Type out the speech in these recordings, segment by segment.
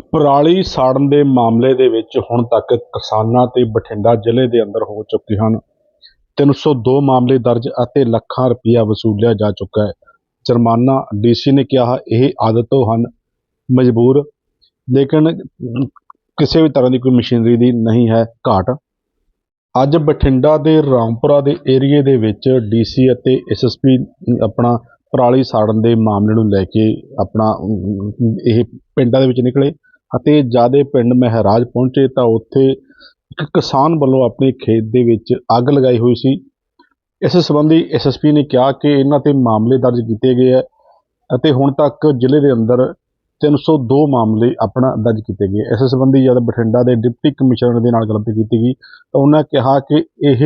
ਪਰਾਲੀ ਸਾੜਨ ਦੇ ਮਾਮਲੇ ਦੇ ਵਿੱਚ ਹੁਣ ਤੱਕ ਕਿਸਾਨਾਂ ਤੇ ਬਠਿੰਡਾ ਜ਼ਿਲ੍ਹੇ ਦੇ ਅੰਦਰ ਹੋ ਚੁੱਕੇ ਹਨ। 302 ਮਾਮਲੇ ਦਰਜ ਅਤੇ ਲੱਖਾਂ ਰੁਪਇਆ ਵਸੂਲਿਆ ਜਾ ਚੁੱਕਾ ਹੈ। ਜੁਰਮਾਨਾ ਡੀਸੀ ਨੇ ਕਿਹਾ, ਇਹ ਆਦਤ ਤੋਂ ਹਨ, ਮਜਬੂਰ, ਲੇਕਿਨ ਕਿਸੇ ਵੀ ਤਰ੍ਹਾਂ ਦੀ ਕੋਈ ਮਸ਼ੀਨਰੀ ਦੀ ਨਹੀਂ ਹੈ ਘਾਟ। ਅੱਜ ਬਠਿੰਡਾ ਦੇ ਰਾਮਪੁਰਾ ਦੇ ਏਰੀਏ ਦੇ ਵਿੱਚ ਡੀਸੀ ਅਤੇ ਐਸਐਸਪੀ ਆਪਣਾ ਪਰਾਲੀ ਸਾੜਨ ਦੇ ਮਾਮਲੇ ਨੂੰ ਲੈ ਕੇ ਆਪਣਾ, ਇਹ ਪਿੰਡਾਂ ਦੇ ਵਿੱਚ ਨਿਕਲੇ ਅਤੇ ਜਿਆਦੇ ਪਿੰਡ ਮਹਿਰਾਜ ਪਹੁੰਚੇ ਤਾਂ ਉੱਥੇ ਇੱਕ ਕਿਸਾਨ ਵੱਲੋਂ ਆਪਣੇ ਖੇਤ ਦੇ ਵਿੱਚ ਅੱਗ ਲਗਾਈ ਹੋਈ ਸੀ। ਇਸ ਸੰਬੰਧੀ ਐਸਐਸਪੀ ਨੇ ਕਿਹਾ ਕਿ ਇਹਨਾਂ ਤੇ ਮਾਮਲੇ ਦਰਜ ਕੀਤੇ ਗਏ ਹੈ ਅਤੇ ਹੁਣ ਤੱਕ ਜ਼ਿਲ੍ਹੇ ਦੇ ਅੰਦਰ 302 ਮਾਮਲੇ ਆਪਣਾ ਦਰਜ ਕੀਤੇ ਗਏ। ਇਸ ਸੰਬੰਧੀ ਜਦ ਬਠਿੰਡਾ ਦੇ ਡਿਪਟੀ ਕਮਿਸ਼ਨਰ ਦੇ ਨਾਲ ਗੱਲਬਾਤ ਕੀਤੀ ਗਈ ਤਾਂ ਉਹਨਾਂ ਕਿਹਾ ਕਿ ਇਹ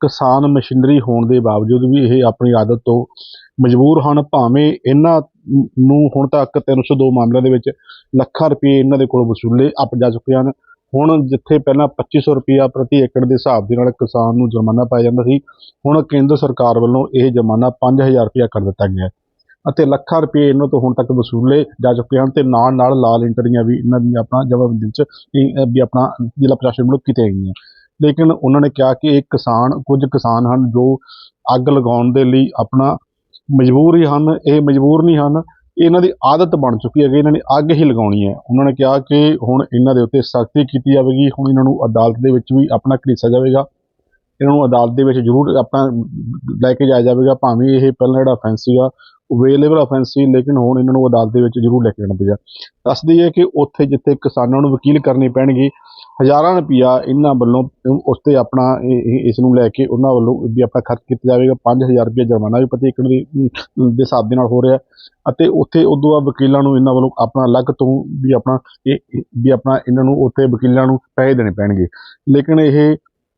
ਕਿਸਾਨ ਮਸ਼ੀਨਰੀ ਹੋਣ ਦੇ ਬਾਵਜੂਦ ਵੀ ਇਹ ਆਪਣੀ ਆਦਤ ਤੋਂ ਮਜਬੂਰ ਹਨ, ਭਾਵੇਂ ਇਹਨਾਂ ਨੂੰ ਹੁਣ ਤੱਕ 302 ਮਾਮਲਿਆਂ ਦੇ ਵਿੱਚ ਲੱਖਾਂ ਰੁਪਏ ਇਹਨਾਂ ਦੇ ਕੋਲ ਵਸੂਲੇ ਅਪ ਜਾ ਚੁੱਕੇ ਹਨ। ਹੁਣ ਜਿੱਥੇ ਪਹਿਲਾਂ 2500 ਰੁਪਇਆ ਪ੍ਰਤੀ ਏਕੜ ਦੇ ਹਿਸਾਬ ਦੇ ਨਾਲ ਕਿਸਾਨ ਨੂੰ ਜੁਰਮਾਨਾ ਪਾਇਆ ਜਾਂਦਾ ਸੀ, ਹੁਣ ਕੇਂਦਰ ਸਰਕਾਰ ਵੱਲੋਂ ਇਹ ਜੁਰਮਾਨਾ 5000 ਰੁਪਇਆ ਕਰ ਦਿੱਤਾ ਗਿਆ ਹੈ ਅਤੇ ਲੱਖਾਂ ਰੁਪਏ ਇਹਨਾਂ ਤੋਂ ਹੁਣ ਤੱਕ ਵਸੂਲੇ ਜਾ ਚੁੱਕੇ ਹਨ ਤੇ ਨਾਲ ਨਾਲ ਲਾਲ ਇੰਟਰੀਆਂ ਵੀ ਇਹਨਾਂ ਦੀਆਂ ਆਪਣਾ ਜਵਾਬ ਵਿੱਚ ਵੀ ਆਪਣਾ ਜ਼ਿਲ੍ਹਾ ਪ੍ਰਸ਼ਾਸਨ ਵੱਲੋਂ ਕੀਤੀਆਂ ਗਈਆਂ। ਲੇਕਿਨ ਉਹਨਾਂ ਨੇ ਕਿਹਾ ਕਿ ਇਹ ਕਿਸਾਨ, ਕੁਝ ਕਿਸਾਨ ਹਨ ਜੋ ਅੱਗ ਲਗਾਉਣ ਦੇ ਲਈ ਆਪਣਾ ਮਜਬੂਰ ਹੀ ਹਨ, ਇਹ ਮਜਬੂਰ ਨਹੀਂ ਹਨ ਇਹਨਾਂ ਦੀ ਆਦਤ ਬਣ ਚੁੱਕੀ ਹੈ ਕਿ ਇਹਨਾਂ ਨੇ ਅੱਗ ਹੀ ਲਗਾਉਣੀ ਹੈ। ਉਹਨਾਂ ਨੇ ਕਿਹਾ ਕਿ ਹੁਣ ਇਹਨਾਂ ਦੇ ਉੱਤੇ ਸਖਤੀ ਕੀਤੀ ਜਾਵੇਗੀ, ਹੁਣ ਇਹਨਾਂ ਨੂੰ ਅਦਾਲਤ ਦੇ ਵਿੱਚ ਵੀ ਆਪਣਾ ਘੜੀਸਿਆ ਜਾਵੇਗਾ। ਇਹਨਾਂ ਨੂੰ ਅਦਾਲਤ ਦੇ ਵਿੱਚ ਜ਼ਰੂਰ ਆਪਣਾ ਲੈ ਕੇ ਜਾਇਆ ਜਾਵੇਗਾ, ਭਾਵੇਂ ਇਹ ਪਹਿਲਾਂ ਜਿਹੜਾ ਅਫੈਂਸ ਸੀਗਾ ਅਵੇਲੇਬਲ ਅਫੈਂਸ ਸੀ ਲੇਕਿਨ ਹੁਣ ਇਹਨਾਂ ਨੂੰ ਅਦਾਲਤ ਦੇ ਵਿੱਚ ਜ਼ਰੂਰ ਲੈ ਕੇ ਜਾਣਾ ਪਏਗਾ ਦੱਸਦੀ ਹੈ ਕਿ ਉੱਥੇ ਜਿੱਥੇ ਕਿਸਾਨਾਂ ਨੂੰ ਵਕੀਲ ਕਰਨੇ ਪੈਣਗੇ, ਹਜ਼ਾਰਾਂ ਰੁਪਇਆ ਇਹਨਾਂ ਵੱਲੋਂ, ਉਸ ਤੇ ਆਪਣਾ ਇਹ- ਇਹ- ਇਸ ਨੂੰ ਲੈ ਕੇ ਉਹਨਾਂ ਵੱਲੋਂ ਵੀ ਆਪਣਾ ਖਰਚ ਕੀਤਾ ਜਾਵੇਗਾ। 5000 ਰੁਪਇਆ ਜੁਰਮਾਨਾ ਵੀ ਪ੍ਰਤੀ ਏਕੜ ਦੇ ਹਿਸਾਬ ਦੇ ਨਾਲ ਹੋ ਰਿਹਾ। ਅਤੇ ਉੱਥੇ ਉਦੋਂ ਬਾਅਦ ਵਕੀਲਾਂ ਨੂੰ ਇਹਨਾਂ ਵੱਲੋਂ ਆਪਣਾ ਅਲੱਗ ਤੋਂ ਵੀ ਆਪਣਾ ਇਹ- ਵੀ ਆਪਣਾ ਇਹਨਾਂ ਨੂੰ ਉੱਥੇ ਵਕੀਲਾਂ ਨੂੰ ਪੈਸੇ ਦੇਣੇ ਪੈਣਗੇ। ਲੇਕਿਨ ਇਹ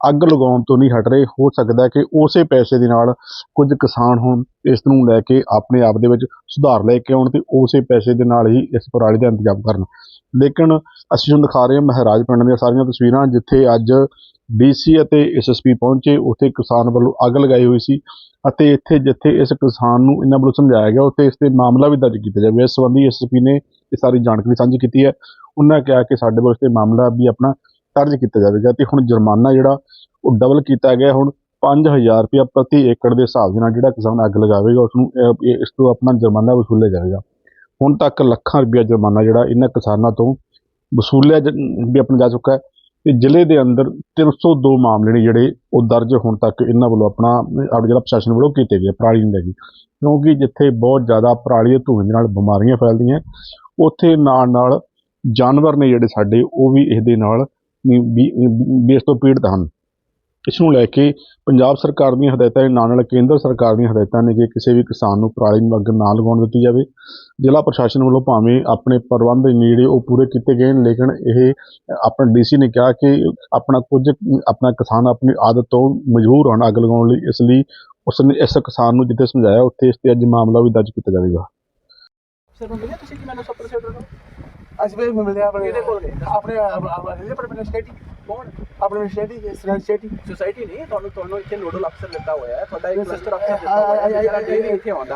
ਅੱਗ ਲਗਾਉਣ ਤੋਂ ਨਹੀਂ ਹਟ ਰਹੇ। ਹੋ ਸਕਦਾ ਕਿ ਉਸੇ ਪੈਸੇ ਦੇ ਨਾਲ ਕੁਝ ਕਿਸਾਨ ਹੁਣ ਇਸ ਨੂੰ ਲੈ ਕੇ ਆਪਣੇ ਆਪ ਦੇ ਵਿੱਚ ਸੁਧਾਰ ਲੈ ਕੇ ਆਉਣ ਤੇ ਉਸੇ ਪੈਸੇ ਦੇ ਨਾਲ ਹੀ ਇਸ ਪਰਾਲੀ ਦਾ ਇੰਤਜ਼ਾਮ ਕਰਨ। ਲੇਕਿਨ ਅਸੀਂ ਤੁਹਾਨੂੰ ਦਿਖਾ ਰਹੇ ਹਾਂ ਮਹਾਰਾਜ ਪਿੰਡ ਦੀਆਂ ਸਾਰੀਆਂ ਤਸਵੀਰਾਂ ਜਿੱਥੇ ਅੱਜ ਡੀਸੀ ਅਤੇ ਐਸਐਸਪੀ ਪਹੁੰਚੇ। ਉੱਥੇ ਕਿਸਾਨ ਵੱਲੋਂ ਅੱਗ ਲਗਾਈ ਹੋਈ ਸੀ ਅਤੇ ਇੱਥੇ ਜਿੱਥੇ ਇਸ ਕਿਸਾਨ ਨੂੰ ਇਹਨਾਂ ਵੱਲੋਂ ਸਮਝਾਇਆ ਗਿਆ, ਉੱਥੇ ਇਸ ਤੇ ਮਾਮਲਾ ਵੀ ਦਰਜ ਕੀਤਾ ਜਾਵੇ। ਇਸ ਸੰਬੰਧੀ ਐਸਐਸਪੀ ਨੇ ਇਹ ਸਾਰੀ ਜਾਣਕਾਰੀ ਸਾਂਝੀ ਕੀਤੀ ਹੈ। ਉਹਨਾਂ ਕਿਹਾ ਕਿ ਸਾਡੇ ਵੱਲੋਂ ਇਸ ਤੇ ਮਾਮਲਾ ਵੀ ਆਪਣਾ ਦਰਜ ਕੀਤਾ ਜਾਵੇਗਾ ਤੇ ਹੁਣ ਜੁਰਮਾਨਾ ਜਿਹੜਾ ਉਹ ਡਬਲ ਕੀਤਾ ਗਿਆ, ਹੁਣ 5000 ਰੁਪਇਆ ਪ੍ਰਤੀ ਏਕੜ ਦੇ ਹਿਸਾਬ ਦੇ ਨਾਲ ਜਿਹੜਾ ਕਿਸਾਨ ਅੱਗ ਲਗਾਵੇਗਾ ਉਸ ਨੂੰ ਇਸ ਤੋਂ ਆਪਣਾ ਜੁਰਮਾਨਾ ਵਸੂਲਿਆ ਜਾਵੇਗਾ। ਹੁਣ ਤੱਕ ਲੱਖਾਂ ਰੁਪਇਆ ਜੁਰਮਾਨਾ ਜਿਹੜਾ ਇਹਨਾਂ ਕਿਸਾਨਾਂ ਤੋਂ ਵਸੂਲਿਆ ਜ- ਵੀ ਆਪਣਾ ਜਾ ਚੁੱਕਾ ਹੈ। ਤੇ ਜ਼ਿਲ੍ਹੇ ਦੇ ਅੰਦਰ 302 ਮਾਮਲੇ ਨੇ ਜਿਹੜੇ ਉਹ ਦਰਜ ਹੁਣ ਤੱਕ ਇਹਨਾਂ ਵੱਲੋਂ ਆਪਣਾ, ਆਪ ਜਿਹੜਾ ਪ੍ਰਸ਼ਾਸਨ ਵੱਲੋਂ ਕੀਤੇ ਗਏ ਪਰਾਲੀ ਨੂੰ ਲੈ ਕੇ। ਕਿਉਂਕਿ ਜਿੱਥੇ ਬਹੁਤ ਜ਼ਿਆਦਾ ਪਰਾਲੀ ਦੇ ਧੂਏ ਨਾਲ ਬਿਮਾਰੀਆਂ ਫੈਲਦੀਆਂ, ਉੱਥੇ ਨਾਲ ਨਾਲ ਜਾਨਵਰ ਨੇ ਜਿਹੜੇ ਸਾਡੇ, ਉਹ ਵੀ ਇਸ ਦੇ ਨਾਲ ਵੀ ਤੋਂ ਪੀੜਤ ਹਨ। ਇਸ ਨੂੰ ਲੈ ਕੇ ਪੰਜਾਬ ਸਰਕਾਰ ਦੀਆਂ ਹਦਾਇਤਾਂ ਦੇ ਨਾਲ ਨਾਲ ਕੇਂਦਰ ਸਰਕਾਰ ਦੀਆਂ ਹਦਾਇਤਾਂ ਨੇ ਕਿ ਕਿਸੇ ਵੀ ਕਿਸਾਨ ਨੂੰ ਪਰਾਲੀ ਨੂੰ ਅੱਗ ਨਾ ਲਗਾਉਣ ਦਿੱਤੀ ਜਾਵੇ। ਜ਼ਿਲ੍ਹਾ ਪ੍ਰਸ਼ਾਸਨ ਵੱਲੋਂ ਭਾਵੇਂ ਆਪਣੇ ਪ੍ਰਬੰਧ ਨੇ ਉਹ ਪੂਰੇ ਕੀਤੇ ਗਏ ਨੇ, ਲੇਕਿਨ ਇਹ ਆਪਣਾ ਡੀਸੀ ਨੇ ਕਿਹਾ ਕਿ ਆਪਣਾ ਕੁਝ, ਆਪਣਾ ਕਿਸਾਨ ਆਪਣੀ ਆਦਤ ਤੋਂ ਮਜਬੂਰ ਹਨ ਅੱਗ ਲਗਾਉਣ ਲਈ, ਇਸ ਲਈ ਉਸ ਨੇ ਇਸ ਕਿਸਾਨ ਨੂੰ ਜਿੱਥੇ ਸਮਝਾਇਆ, ਉੱਥੇ ਇਸ ਤੇ ਅੱਜ ਮਾਮਲਾ ਵੀ ਦਰਜ ਕੀਤਾ ਜਾਵੇਗਾ। ਸਰ ਤੁਸੀਂ ਕਿ ਮੈਨੂੰ ਸਬ ਨੂੰ ਅੱਜ ਵੀ ਮਿਲਿਆ ਆਪਣੇ ਕਿਹਦੇ ਕੋਲ? ਗਏ? ਆਪਣੇ ਆਪਣੇ ਆਪਣੇ ਸਟੇਟ ਕੌਣ? ਆਪਣੇ ਸਟੇਟ ਸੁਸਾਇਟੀ ਨਹੀਂ ਤੁਹਾਨੂੰ ਤੁਹਾਨੂੰ ਇੱਥੇ ਨੋਡਲ ਅਫਸਰ ਲੱਗਾ ਹੋਇਆ ਹੈ ਤੁਹਾਡਾ ਇੱਕ. ਕਲਸਟਰ ਅਫਸਰ ਆ- ਲੱਗਾ ਹੋਇਆ ਆ- ਹੈ ਜਿਹੜਾ ਆ- ਡੇਲੀ ਇੱਥੇ ਆਉਂਦਾ।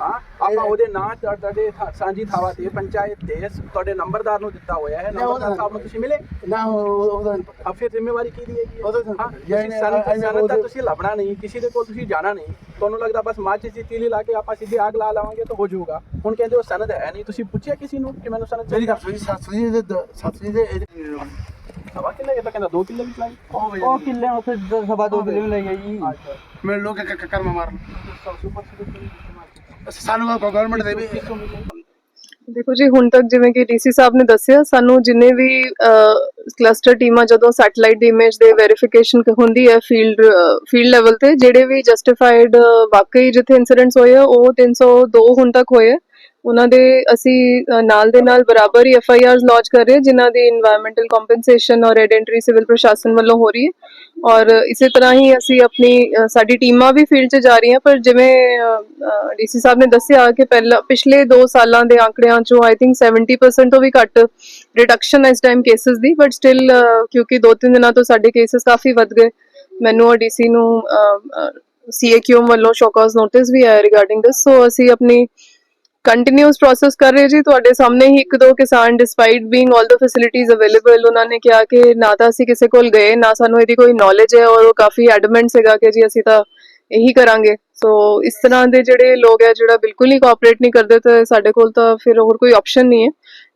ਹਾਂ ਆਪਾਂ ਉਹਦੇ ਨਾਂ ਤੇ ਤੁਹਾਡੇ ਥਾਂ- ਸਾਂਝੀ ਥਾਵਾਂ ਤੇ ਪੰਚਾਇਤ ਤੇ ਤੁਹਾਡੇ ਨੰਬਰਦਾਰ ਨੂੰ ਦਿੱਤਾ ਹੋਇਆ ਹੈ। ਨਹੀਂ, ਉਹ ਨੰਬਰਦਾਰ ਸਾਹਿਬ ਨੂੰ ਤੁਸੀਂ ਮਿਲੇ? ਨਾ ਉਹਦਾ ਆ ਫਿਰ ਜ਼ਿੰਮੇਵਾਰੀ ਕੀ ਦੀ ਹੈਗੀ ਹੈ? ਉਹਦੇ ਤੋਂ- ਹਾਂ ਯਾਨੀ ਤੁਸੀਂ ਸਾਨੂੰ I- ਸਾਨੂੰ ਤਾਂ ਉਹਦੇ- ਤੁਸੀਂ ਲੱਭਣਾ ਨਹੀਂ ਕਿਸੇ ਦੇ ਕੋਲ ਤੁਸੀਂ ਜਾਣਾ ਨਹੀਂ। ਤੁਹਾਨੂੰ ਲੱਗਦਾ ਬਸ ਮਾਚਿਸ ਦੀ ਤੀਲੀ ਲਾ ਕੇ ਆਪਾਂ ਸਿੱਧੀ ਆਗ ਲਾ ਲਾਵਾਂਗੇ ਤਾਂ ਹੋ ਜਾਊਗਾ। ਹੁਣ ਕਹਿੰਦੇ ਉਹ ਸਨਦ ਹੈ ਨਹੀਂ। ਤੁਸੀਂ ਪੁੱਛਿਆ ਕਿਸੇ ਨੂੰ ਕਿ ਮੈਨੂੰ ਸਨਦ ਮੇਰੀ ਚਾਹੀਦਾ ਗੱਲ ਸੁਣੀ ਸੱਤ ਜੀ ਦੇ ਸੱਤ ਜੀ ਦੇ ਸਵਾ ਕਿੱਲੇ ਇਹ ਤਾਂ ਕਹਿੰਦਾ ਦੋ ਕਿੱਲੇ ਵੀ ਚਲਾਈ। ਉਹ ਕਿੱਲੇ ਉੱਥੇ ਸਵਾ ਦੋ ਕਿੱਲੇ ਲੈ ਗਈ ਅੱਛਾ। ਮੇਰੇ ਲੋਕ ਕਰਮ ਮਾਰਨ। ਸੁਪਰ ਸੁਪਰ ਸਾਨੂੰ ਗਵਰਨਮੈਂਟ ਦੇ ਵੀ ਦੇਖੋ ਜੀ ਹੁਣ ਤੱਕ ਜਿਵੇਂ ਕਿ ਡੀਸੀ ਸਾਹਿਬ ਨੇ ਦੱਸਿਆ ਸਾਨੂੰ ਜਿੰਨੇ ਵੀ ਕਲਸਟਰ ਟੀਮਾਂ ਜਦੋਂ ਸੈਟੇਲਾਈਟ ਦੀ ਇਮੇਜ ਦੇ ਵੈਰੀਫਿਕੇਸ਼ਨ ਹੁੰਦੀ ਹੈ ਫੀਲਡ ਫੀਲਡ ਲੈਵਲ ਤੇ ਜਿਹੜੇ ਵੀ ਜਸਟੀਫਾਈਡ ਵਾਕਈ ਜਿੱਥੇ ਇਨਸੀਡੈਂਟਸ ਹੋਏ ਆ ਉਹ 302 ਹੁਣ ਤੱਕ ਹੋਏ ਆ। ਉਹਨਾਂ ਦੇ ਅਸੀਂ ਨਾਲ ਦੇ ਨਾਲ ਬਰਾਬਰ ਹੀ ਐਫ ਆਈ ਕਰ ਰਹੇ ਜਿਨ੍ਹਾਂ ਦੀ এনवायरमेंटल ਕੰਪਨਸੇਸ਼ਨ ਔਰ ਰੈਡੈਂਟਰੀ ਸਿਵਲ ਪ੍ਰਸ਼ਾਸਨ ਵੱਲੋਂ ਹੋ ਰਹੀ ਹੈ। ਔਰ ਇਸੇ ਤਰ੍ਹਾਂ ਹੀ ਅਸੀਂ ਆਪਣੀ ਸਾਡੀ ਟੀਮਾਂ ਵੀ ਫੀਲਡ 'ਚ ਜਾ ਰਹੀਆਂ, ਪਰ ਜਿਵੇਂ ਡੀਸੀ ਸਾਹਿਬ ਨੇ ਦੱਸਿਆ ਕਿ ਪਹਿਲਾਂ, ਪਿਛਲੇ 2 ਸਾਲਾਂ ਦੇ ਆંકੜਿਆਂ 'ਚੋਂ ਆਈ ਥਿੰਕ 70% ਤੋਂ ਵੀ ਘੱਟ ਰਿਡਕਸ਼ਨ ਇਸ ਟਾਈਮ ਕੇਸਸ ਦੀ ਬਟ ਸਟਿਲ ਕਿਉਂਕਿ 2-3 ਦਿਨਾਂ ਤੋਂ ਸਾਡੇ ਕੇਸਸ ਕਾਫੀ ਵੱਧ ਗਏ। ਮੈਨੂੰ ਔਰ ਡੀਸੀ ਨੂੰ ਸੀਏਕਿਊ ਵੱਲੋਂ ਸ਼ੋਕਾਜ਼ ਨੋਟਿਸ ਵੀ ਆਇਆ ਰਿਗਾਰਡਿੰਗ ਦਿਸ ਸੋ ਅਸੀਂ ਆਪਣੀ ਕੰਟੀਨਿਊਸ ਪ੍ਰੋਸੈਸ ਕਰ ਰਹੇ ਜੀ। ਤੁਹਾਡੇ ਸਾਹਮਣੇ ਹੀ ਇੱਕ ਦੋ ਕਿਸਾਨ despite being 올 the facilities available ਉਹਨਾਂ ਨੇ ਕਿਹਾ ਕਿ ਨਾ ਤਾਂ ਅਸੀਂ ਕਿਸੇ ਕੋਲ ਗਏ, ਨਾ ਸਾਨੂੰ ਇਹਦੀ ਕੋਈ ਨੌਲੇਜ ਹੈ ਔਰ ਉਹ ਕਾਫੀ ਐਡਮੈਂਟ ਸੀਗਾ ਕਿ ਜੀ ਅਸੀਂ ਤਾਂ ਇਹੀ ਕਰਾਂਗੇ। ਸੋ ਇਸ ਤਰ੍ਹਾਂ ਦੇ ਜਿਹੜੇ ਲੋਕ ਹੈ, ਜਿਹੜਾ ਬਿਲਕੁਲ ਹੀ ਕੋਆਪਰੇਟ ਨਹੀਂ ਕਰਦੇ, ਤੇ ਸਾਡੇ ਕੋਲ ਤਾਂ ਫਿਰ ਹੋਰ ਕੋਈ ਆਪਸ਼ਨ ਨਹੀਂ ਹੈ।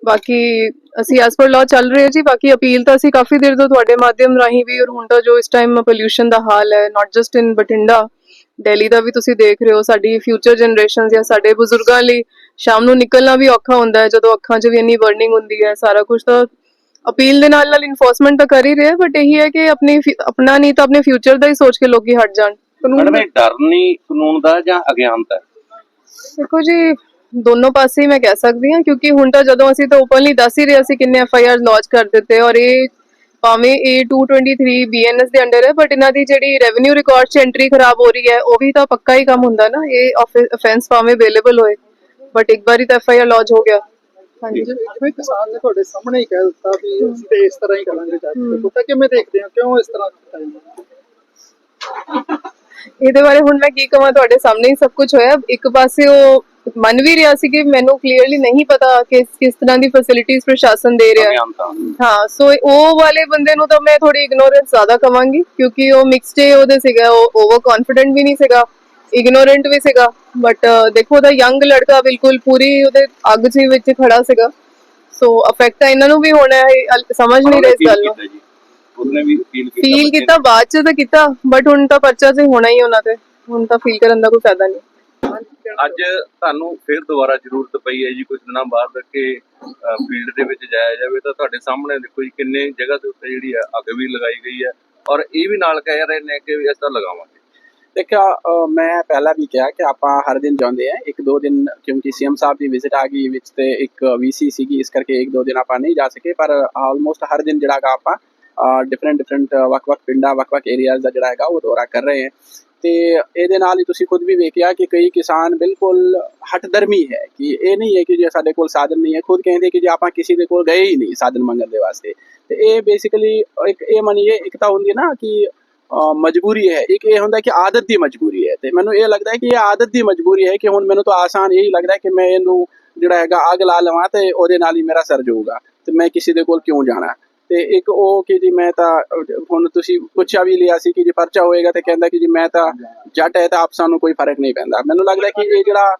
ਬਾਕੀ ਅਸੀਂ ਐਸ ਪਰ ਲਾਅ ਚੱਲ ਰਹੇ ਜੀ। ਬਾਕੀ ਅਪੀਲ ਤਾਂ ਅਸੀਂ ਕਾਫੀ ਦੇਰ ਤੋਂ ਤੁਹਾਡੇ ਮਾਧਿਅਮ ਰਾਹੀਂ ਵੀ ਔਰ ਹੁਣ ਤਾਂ ਜੋ ਇਸ ਟਾਈਮ ਪੋਲਿਊਸ਼ਨ ਦਾ ਹਾਲ ਹੈ not just in Bathinda Delhi ਦਾ ਵੀ ਤੁਸੀਂ ਦੇਖ ਰਹੇ ਹੋ ਸਾਡੀ ਫਿਊਚਰ ਜਨਰੇਸ਼ਨਸ ਜਾਂ ਸਾਡੇ ਬਜ਼ੁਰਗਾਂ ਲਈ ਸ਼ਾਮ ਨੂੰ ਨਿਕਲਣਾ ਵੀ ਔਖਾ ਹੁੰਦਾ ਹੈ ਜਦੋਂ ਅੱਖਾਂ 'ਚ ਵੀ ਇੰਨੀ ਬਰਨਿੰਗ ਹੁੰਦੀ ਹੈ ਸਾਰਾ ਕੁਝ ਤਾਂ ਅਪੀਲ ਦੇ ਨਾਲ ਨਾਲ ਇਨਫੋਰਸਮੈਂਟ ਤਾਂ ਕਰ ਹੀ ਰਹੇ ਬਟ ਇਹੀ ਹੈ ਕਿ ਆਪਣੀ ਆਪਣਾ ਨਹੀਂ ਤਾਂ ਆਪਣੇ ਫਿਊਚਰ ਦਾ ਹੀ ਸੋਚ ਕੇ ਲੋਕੀ ਹਟ ਜਾਣ ਕਾਨੂੰਨ ਮੈਡਮ ਇਹ ਡਰ ਨਹੀਂ ਕਾਨੂੰਨ ਦਾ ਜਾਂ ਅਗਿਆਨਤਾ? ਦੇਖੋ ਜੀ ਦੋਨੋਂ ਪਾਸੇ ਮੈਂ ਕਹਿ ਸਕਦੀ ਹਾਂ ਕਿਉਂਕਿ ਹੁਣ ਤਾਂ ਜਦੋਂ ਅਸੀਂ ਤਾਂ ਓਪਨਲੀ ਦੱਸ ਹੀ ਰਹੇ ਸੀ ਕਿੰਨੇ ਐਫ ਆਈ ਆਰ ਲੌਂਚ ਕਰ ਦਿੱਤੇ ਔਰ ਇਹ ਭਾਵੇਂ ਇਹ 223 ਬੀਐਨਐਸ ਦੇ ਅੰਡਰ ਹੈ ਬਟ ਇਹਨਾਂ ਦੀ ਜਿਹੜੀ ਰੈਵਨਿਊ ਰਿਕਾਰਡ 'ਚ ਐਂਟਰੀ ਖਰਾਬ ਹੋ ਰਹੀ ਹੈ ਉਹ ਵੀ ਤਾਂ ਪੱਕਾ ਹੀ ਕੰਮ ਹੁੰਦਾ ਨਾ ਇਹ ਅਫੈਂਸ ਭਾਵੇਂ ਅਵੇਲੇਬਲ ਹੋਏ ਬਟ ਇੱਕ ਵਾਰੀ ਤਾਂ ਐਫ ਆਈ ਆਰ ਲੌਂਚ ਹੋ ਗਿਆ। ਹਾਂਜੀ। ਜਿਵੇਂ ਕਿਸਾਨ ਨੇ ਤੁਹਾਡੇ ਸਾਹਮਣੇ ਹੀ ਕਹਿ ਦਿੱਤਾ ਵੀ ਅਸੀਂ ਤੇ ਇਸ ਤਰ੍ਹਾਂ ਹੀ ਕਰਾਂਗੇ ਜਾ ਕੇ। ਪੁੱਤਾ ਕਿਵੇਂ ਦੇਖਦੇ ਹੋ ਕਿਉਂ ਇਸ ਤਰ੍ਹਾਂ ਕੀਤਾ ਜਾਂਦਾ ਇਹਦੇ ਬਾਰੇ ਹੁਣ ਮੈਂ ਕੀ ਕਹਾਂ ਤੁਹਾਡੇ ਸਾਹਮਣੇ ਹੀ ਸਭ ਕੁਝ ਹੋਇਆ। ਇੱਕ ਪਾਸੇ ਉਹ ਮੰਨ ਵੀ ਰਿਹਾ ਸੀ ਕਿ ਮੈਨੂੰ ਕਲੀਅਰਲੀ ਨਹੀਂ ਪਤਾ ਕਿ ਕਿਸ ਤਰ੍ਹਾਂ ਦੀ ਫੈਸਿਲਿਟੀਜ਼ ਪ੍ਰਸ਼ਾਸਨ ਦੇ ਰਿਹਾ। ਹੈ ਹਾਂ ਸੋ ਉਹ ਵਾਲੇ ਬੰਦੇ ਨੂੰ ਤਾਂ ਮੈਂ ਥੋੜੀ ਇਗਨੋਰੈਂਸ ਜ਼ਿਆਦਾ ਕਵਾਂਗੀ ਕਿਉਂਕਿ ਉਹ ਮਿਕਸਡ ਉਹਦੇ ਸੀਗਾ ਉਹ ਓਵਰ ਕੌਨਫੀਡੈਂਟ ਵੀ ਨਹੀਂ ਸੀਗਾ ਇਗਨੋਰੈਂਟ ਵੀ ਸੀਗਾ ਬਟ ਦੇਖੋ ਉਹਦਾ ਯੰਗ ਲੜਕਾ ਬਿਲਕੁਲ ਪੂਰੀ ਉਹਦੇ ਅੱਗ ਜੀ ਵਿੱਚ ਖੜਾ ਸੀਗਾ। ਸੋ ਅਫੈਕਟ ਤਾਂ ਇਹਨਾਂ ਨੂੰ ਵੀ ਹੋਣਾ ਹੈ ਸਮਝ ਨਹੀਂ ਰਹੇ ਇਸ ਗੱਲ ਨੂੰ। ਉਹਨੇ ਵੀ ਫੀਲ ਕੀਤਾ ਫੀਲ ਬੱਚੇ ਕੀਤਾ ਬਾਅਦ ਚ ਤਾਂ ਕੀਤਾ ਬਟ ਹੁਣ ਤਾਂ ਪਰਚਾ ਤੇ ਹੋਣਾ ਹੀ ਉਹਨਾਂ ਤੇ। ਹੁਣ ਤਾਂ ਫੀਲ ਕਰਨ ਦਾ ਕੋਈ ਫਾਇਦਾ ਨਹੀਂ। ਨੇ। ਅੱਜ ਤੁਹਾਨੂੰ ਫਿਰ ਦੁਬਾਰਾ ਜ਼ਰੂਰਤ ਪਈ ਹੈ ਜੀ ਕੁਝ ਦਿਨਾਂ ਬਾਅਦ ਕਿ ਫੀਲਡ ਦੇ ਵਿੱਚ ਜਾਇਆ ਜਾਵੇ ਤਾਂ ਤੁਹਾਡੇ ਸਾਹਮਣੇ ਦੇਖੋ ਜੀ ਕਿੰਨੇ ਜਗ੍ਹਾ ਦੇ ਉੱਤੇ ਜਿਹੜੀ ਹੈ ਅੱਗ ਵੀ ਲਗਾਈ ਗਈ ਹੈ। ਔਰ ਇਹ ਵੀ ਨਾਲ ਕਹਿ ਰਹੇ ਨੇ ਕਿ ਵੀ ਇਸ ਤਰ੍ਹਾਂ ਲਗਾਵਾਂਗੇ। ਮੈਂ ਪਹਿਲਾਂ ਵੀ ਕਿਹਾ ਕਿ ਆਪਾਂ ਹਰ ਦਿਨ ਜਾਂਦੇ ਆ ਇੱਕ ਦੋ ਦਿਨ ਕਿਉਂਕਿ ਸੀਐਮ ਸਾਹਿਬ ਦੀ ਵਿਜ਼ਿਟ ਆ ਗਈ ਵਿੱਚ ਤੇ ਇੱਕ ਵੀਸੀ ਸੀਗੀ ਇਸ ਕਰਕੇ ਇੱਕ ਦੋ ਦਿਨ ਆਪਾਂ ਨਹੀਂ ਜਾ ਸਕੇ ਪਰ ਆਲਮੋਸਟ ਹਰ ਦਿਨ ਜਿਹੜਾ ਹੈਗਾ ਆਪਾਂ ਡਿਫਰੈਂਟ ਡਿਫਰੈਂਟ ਵੱਖ-ਵੱਖ ਪਿੰਡਾਂ ਵੱਖ-ਵੱਖ ਏਰੀਆਜ਼ ਦਾ ਜਿਹੜਾ ਹੈਗਾ ਉਹ ਦੌਰਾ ਕਰ ਰਹੇ ਹੈ। ਤੇ ਇਹਦੇ ਨਾਲ ਹੀ ਤੁਸੀਂ ਖੁਦ ਵੀ ਵੇਖਿਆ ਕਿ ਕਈ ਕਿਸਾਨ ਬਿਲਕੁਲ ਹਟਦਰਮੀ ਹੈ ਕਿ ਇਹ ਨਹੀਂ ਹੈ ਕਿ ਜੇ ਸਾਡੇ ਕੋਲ ਸਾਧਨ ਨਹੀਂ ਹੈ, ਖੁਦ ਕਹਿੰਦੇ ਕਿ ਜੇ ਆਪਾਂ ਕਿਸੇ ਦੇ ਕੋਲ ਗਏ ਹੀ ਨਹੀਂ ਸਾਧਨ ਮੰਗਣ ਦੇ ਵਾਸਤੇ। ਤੇ ਇਹ ਬੇਸਿਕਲੀ ਇੱਕ ਇਹ ਮੰਨੀਏ ਇੱਕ ਤਾਂ ਹੁੰਦੀ ਹੈ ਨਾ ਕਿ ਮਜਬੂਰੀ ਹੈ। ਇੱਕ ਇਹ ਹੁੰਦਾ ਕਿ ਆਦਤ ਦੀ ਮਜਬੂਰੀ ਹੈ। ਤੇ ਮੈਨੂੰ ਇਹ ਲੱਗਦਾ ਹੈ ਕਿ ਇਹ ਆਦਤ ਦੀ ਮਜਬੂਰੀ ਹੈ ਕਿ ਹੁਣ ਮੈਨੂੰ ਤਾਂ ਆਸਾਨ ਇਹੀ ਲੱਗਦਾ ਹੈ ਕਿ ਮੈਂ ਇਹਨੂੰ ਜਿਹੜਾ ਹੈਗਾ ਅੱਗ ਲਾ ਲਵਾਂ ਤੇ ਉਹਦੇ ਨਾਲ ਹੀ ਮੇਰਾ ਸਰ ਜਾਊਗਾ। ਤੇ ਮੈਂ ਕਿਸੇ ਦੇ ਕੋਲ ਕਿਉਂ ਜਾਣਾ? ਤੇ ਇੱਕ ਉਹ ਕਿ ਜੀ ਮੈਂ ਤਾਂ, ਹੁਣ ਤੁਸੀਂ ਪੁੱਛਿਆ ਵੀ ਲਿਆ ਸੀ ਕਿ ਜੇ ਪਰਚਾ ਹੋਏਗਾ ਤੇ ਕਹਿੰਦਾ ਕਿ ਜੀ ਮੈਂ ਤਾਂ ਜੱਟ ਹੈ ਤਾਂ ਆਪ ਸਾਨੂੰ ਕੋਈ ਫ਼ਰਕ ਨਹੀਂ ਪੈਂਦਾ। ਮੈਨੂੰ ਲੱਗਦਾ ਕਿ ਇਹ ਜਿਹੜਾ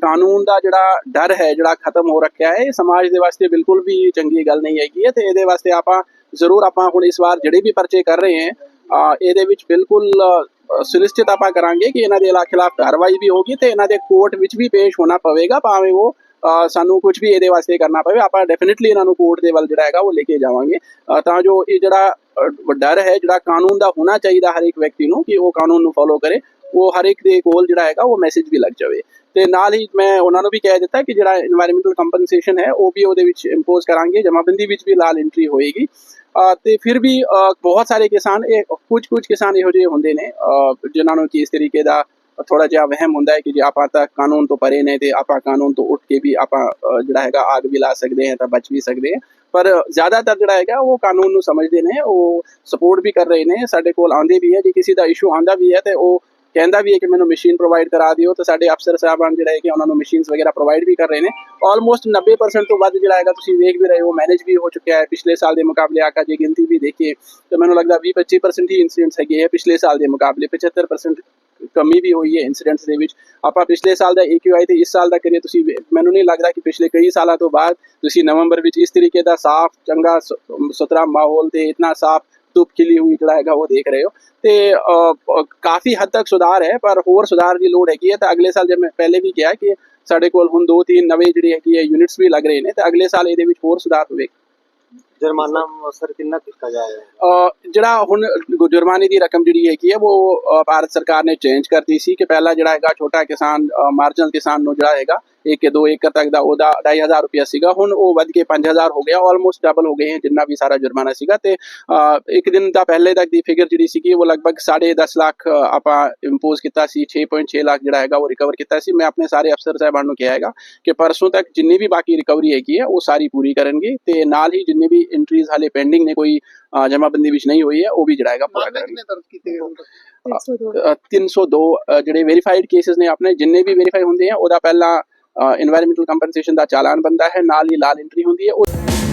ਕਾਨੂੰਨ ਦਾ ਜਿਹੜਾ ਡਰ ਹੈ, ਜਿਹੜਾ ਖਤਮ ਹੋ ਰੱਖਿਆ ਹੈ, ਇਹ ਸਮਾਜ ਦੇ ਵਾਸਤੇ ਬਿਲਕੁਲ ਵੀ ਚੰਗੀ ਗੱਲ ਨਹੀਂ ਹੈਗੀ ਹੈ ਤੇ ਇਹਦੇ ਵਾਸਤੇ ਆਪਾਂ ਜ਼ਰੂਰ ਆਪਾਂ ਹੁਣ ਇਸ ਵਾਰ ਜਿਹੜੇ ਵੀ ਪਰਚੇ ਕਰ ਰਹੇ ਹਾਂ ਇਹਦੇ ਵਿੱਚ ਬਿਲਕੁਲ ਸੁਨਿਸ਼ਚਿਤ ਆਪਾਂ ਕਰਾਂਗੇ ਕਿ ਇਹਨਾਂ ਦੇ ਖਿਲਾਫ ਕਾਰਵਾਈ ਵੀ ਹੋਗੀ ਤੇ ਇਹਨਾਂ ਦੇ ਕੋਰਟ ਵਿੱਚ ਵੀ ਪੇਸ਼ ਹੋਣਾ ਪਵੇਗਾ, ਭਾਵੇਂ ਉਹ ਸਾਨੂੰ ਕੁਝ ਵੀ ਇਹਦੇ ਵਾਸਤੇ ਕਰਨਾ ਪਵੇ, ਆਪਾਂ ਡੈਫੀਨਿਟਲੀ ਇਹਨਾਂ ਨੂੰ ਕੋਰਟ ਦੇ ਵੱਲ ਜਿਹੜਾ ਹੈਗਾ ਉਹ ਲੈ ਕੇ ਜਾਵਾਂਗੇ। ਤਾਂ ਜੋ ਇਹ ਜਿਹੜਾ ਡਰ ਹੈ, ਜਿਹੜਾ ਕਾਨੂੰਨ ਦਾ ਹੋਣਾ ਚਾਹੀਦਾ ਹਰ ਇੱਕ ਵਿਅਕਤੀ ਨੂੰ ਕਿ ਉਹ ਕਾਨੂੰਨ ਨੂੰ ਫੋਲੋ ਕਰੇ, ਉਹ ਹਰ ਇੱਕ ਦੇ ਕੋਲ ਜਿਹੜਾ ਹੈਗਾ ਉਹ ਮੈਸੇਜ ਵੀ ਲੱਗ ਜਾਵੇ। ਤੇ ਨਾਲ ਹੀ ਮੈਂ ਉਹਨਾਂ ਨੂੰ ਵੀ ਕਹਿ ਦਿੱਤਾ ਕਿ ਜਿਹੜਾ এনवायरमेंटल ਕੰਪਨਸੇਸ਼ਨ ਹੈ, ਉਹ ਵੀ ਉਹਦੇ ਵਿੱਚ ਇੰਪੋਜ਼ ਕਰਾਂਗੇ, ਜਮਾਬੰਦੀ ਵਿੱਚ ਵੀ ਲਾਲ ਐਂਟਰੀ ਹੋਏਗੀ। ਤੇ ਫਿਰ ਵੀ ਬਹੁਤ ਸਾਰੇ ਕਿਸਾਨ ਇਹ ਕੁਝ ਕੁਝ ਕਿਸਾਨ ਇਹੋ ਜਿਹੇ ਹੁੰਦੇ ਨੇ ਜਿਨ੍ਹਾਂ ਨੂੰ ਕਿ ਇਸ ਤਰੀਕੇ ਦਾ ਥੋੜਾ ਜਿਹਾ ਵਹਿਮ ਹੁੰਦਾ ਹੈ ਕਿ ਜੇ ਆਪਾਂ ਤਾਂ ਕਾਨੂੰਨ ਤੋਂ ਪਰੇ ਨੇ ਤੇ ਆਪਾਂ ਕਾਨੂੰਨ ਤੋਂ ਉੱਠ ਕੇ ਵੀ ਆਪਾਂ ਜਿਹੜਾ ਹੈਗਾ ਆਗ ਵੀ ਲਾ ਸਕਦੇ ਹਾਂ ਤਾਂ ਬਚ ਵੀ ਸਕਦੇ ਹਾਂ ਪਰ ਜ਼ਿਆਦਾਤਰ ਜਿਹੜਾ ਹੈਗਾ ਉਹ ਕਾਨੂੰਨ ਨੂੰ ਸਮਝਦੇ ਨੇ ਉਹ ਸਪੋਰਟ ਵੀ ਕਰ ਰਹੇ ਨੇ ਸਾਡੇ ਕੋਲ ਆਉਂਦੇ ਵੀ ਹੈ ਜੇ ਕਿਸੇ ਦਾ ਇਸ਼ੂ ਆਂਦਾ ਵੀ ਹੈ ਤੇ ਉਹ ਕਹਿੰਦਾ ਵੀ ਹੈ ਕਿ ਮੈਨੂੰ ਮਸ਼ੀਨ ਪ੍ਰੋਵਾਈਡ ਕਰਾ ਦਿਓ ਤਾਂ ਸਾਡੇ ਅਫਸਰ ਸਾਹਿਬਾਨ ਜਿਹੜਾ ਹੈ ਕਿ ਉਹਨਾਂ ਨੂੰ ਮਸ਼ੀਨਸ ਵਗੈਰਾ ਪ੍ਰੋਵਾਈਡ ਵੀ ਕਰ ਰਹੇ ਨੇ ਆਲਮੋਸਟ 90% ਤੋਂ ਵੱਧ ਜਿਹੜਾ ਹੈਗਾ ਤੁਸੀਂ ਵੇਖ ਵੀ ਰਹੇ ਹੋ ਮੈਨੇਜ ਵੀ ਹੋ ਚੁੱਕਿਆ ਹੈ ਪਿਛਲੇ ਸਾਲ ਦੇ ਮੁਕਾਬਲੇ ਆਕਾ ਜੇ ਗਿਣਤੀ ਵੀ ਦੇਖੀਏ ਤਾਂ ਮੈਨੂੰ ਲੱਗਦਾ 20-25% ਹੀ ਇਨਸੀਡੈਂਟਸ ਹੈਗੇ ਹੈ ਪਿਛਲੇ ਸਾਲ ਦੇ ਮੁਕਾਬਲੇ 75% ਕਮੀ ਵੀ ਹੋਈ ਹੈ ਇਨਸੀਡੈਂਟਸ ਦੇ ਵਿੱਚ। ਆਪਾਂ ਪਿਛਲੇ ਸਾਲ ਦਾ AQI ਤੇ ਇਸ ਸਾਲ ਦਾ ਕਰੀਏ, ਤੁਸੀਂ ਮੈਨੂੰ ਨਹੀਂ ਲੱਗਦਾ ਕਿ ਪਿਛਲੇ ਕਈ ਸਾਲਾਂ ਤੋਂ ਬਾਅਦ ਤੁਸੀਂ ਨਵੰਬਰ ਵਿੱਚ ਇਸ ਤਰੀਕੇ ਦਾ ਸਾਫ਼, ਚੰਗਾ ਸ- ਸੁਥਰਾ ਮਾਹੌਲ ਤੇ ਇਤਨਾ ਸਾਫ਼ ਧੁੱਪ ਖਿਲੀ ਹੋਈ ਜਿਹੜਾ ਹੈਗਾ ਉਹ ਦੇਖ ਰਹੇ ਹੋ। ਤੇ ਕਾਫੀ ਹੱਦ ਤੱਕ ਸੁਧਾਰ ਹੈ, ਪਰ ਹੋਰ ਸੁਧਾਰ ਦੀ ਲੋੜ ਹੈਗੀ ਹੈ। ਤਾਂ ਅਗਲੇ ਸਾਲ ਜਿਵੇਂ ਪਹਿਲੇ ਵੀ ਕਿਹਾ ਕਿ ਸਾਡੇ ਕੋਲ ਹੁਣ ਦੋ, ਤਿੰਨ ਨਵੇਂ ਜਿਹੜੇ ਹੈਗੇ ਹੈ ਯੂਨਿਟਸ ਵੀ ਲੱਗ ਰਹੇ ਨੇ, ਤਾਂ ਅਗਲੇ ਸਾਲ ਇਹਦੇ ਵਿੱਚ ਹੋਰ ਸੁਧਾਰ ਹੋਵੇਗਾ। ਜੁਰਮਾਨਾ ਸਰ ਕਿੰਨਾ ਕੀਤਾ ਜਾਏਗਾ ਜਿਹੜਾ ਹੁਣ ਜੁਰਮਾਨੇ ਦੀ ਰਕਮ ਜਿਹੜੀ ਹੈਗੀ ਹੈ, ਉਹ ਭਾਰਤ ਸਰਕਾਰ ਨੇ ਚੇਂਜ ਕਰਤੀ ਸੀ ਕਿ ਪਹਿਲਾਂ ਜਿਹੜਾ ਹੈਗਾ ਛੋਟਾ ਕਿਸਾਨ ਮਾਰਜਨਲ ਕਿਸਾਨ ਨੂੰ ਜਿਹੜਾ ਹੈਗਾ 1 ਕੇ 2 ਏਕੜ ਤੱਕ ਦਾ ਉਹਦਾ 2500 ਰੁਪਇਆ ਸੀਗਾ। ਹੁਣ ਉਹ ਵੱਧ ਕੇ 5000 ਹੋ ਗਿਆ ਆਲਮੋਸਟ ਡਬਲ ਹੋ ਗਏ ਹੈ, ਜਿੰਨਾ ਵੀ ਸਾਰਾ ਜੁਰਮਾਨਾ ਸੀਗਾ। ਤੇ ਇੱਕ ਦਿਨ ਦਾ ਪਹਿਲੇ ਤੱਕ ਦੀ ਫਿਗਰ ਜਿਹੜੀ ਸੀਗੀ, ਉਹ ਲਗਭਗ 10.5 ਲੱਖ ਆਪਾਂ ਇੰਪੋਜ਼ ਕੀਤਾ ਸੀ 6.6 ਲੱਖ ਜਿਹੜਾ ਹੈਗਾ, ਉਹ ਰਿਕਵਰ ਕੀਤਾ ਸੀ। ਮੈਂ ਆਪਣੇ ਸਾਰੇ ਅਫਸਰ ਸਾਹਿਬਾਨ ਨੂੰ ਕਿਹਾ ਹੈਗਾ ਕਿ ਪਰਸੋਂ ਤੱਕ ਜਿੰਨੀ ਵੀ ਬਾਕੀ ਰਿਕਵਰੀ ਹੈਗੀ ਹੈ, ਉਹ ਸਾਰੀ ਪੂਰੀ ਕਰਨਗੇ ਤੇ ਨਾਲ ਹੀ ਜਿੰਨੇ ਵੀ ਐਂਟਰੀਜ਼ ਹਾਲੇ ਪੈਂਡਿੰਗ ਨੇ ਕੋਈ ਅਹ, ਜਮ੍ਹਾਂਬੰਦੀ ਵਿੱਚ ਨਹੀਂ ਹੋਈ ਹੈ ਉਹ ਵੀ ਜਿਹੜਾ ਹੈਗਾ ਪੂਰਾ ਕਰਨਗੇ ਦਰਜ ਕੀਤੇ ਗਏ ਹੁਣ ਤੱਕ? ਅ, 302 ਅ, ਜਿਹੜੇ ਵੈਰੀਫਾਈਡ ਕੇसेस ਨੇ ਆਪਣੇ ਜਿੰਨੇ ਵੀ ਵੈਰੀਫਾਈ ਹੁੰਦੇ ਆ ਉਹਦਾ ਪਹਿਲਾਂ ਇਨਵਾਇਰਨਮੈਂਟਲ ਕੰਪਨਸੇਸ਼ਨ ਦਾ ਚਾਲਾਨ ਬੰਦਾ ਹੈ ਨਾਲ ਹੀ ਲਾਲ ਐਂਟਰੀ ਹੁੰਦੀ ਹੈ ਉਹ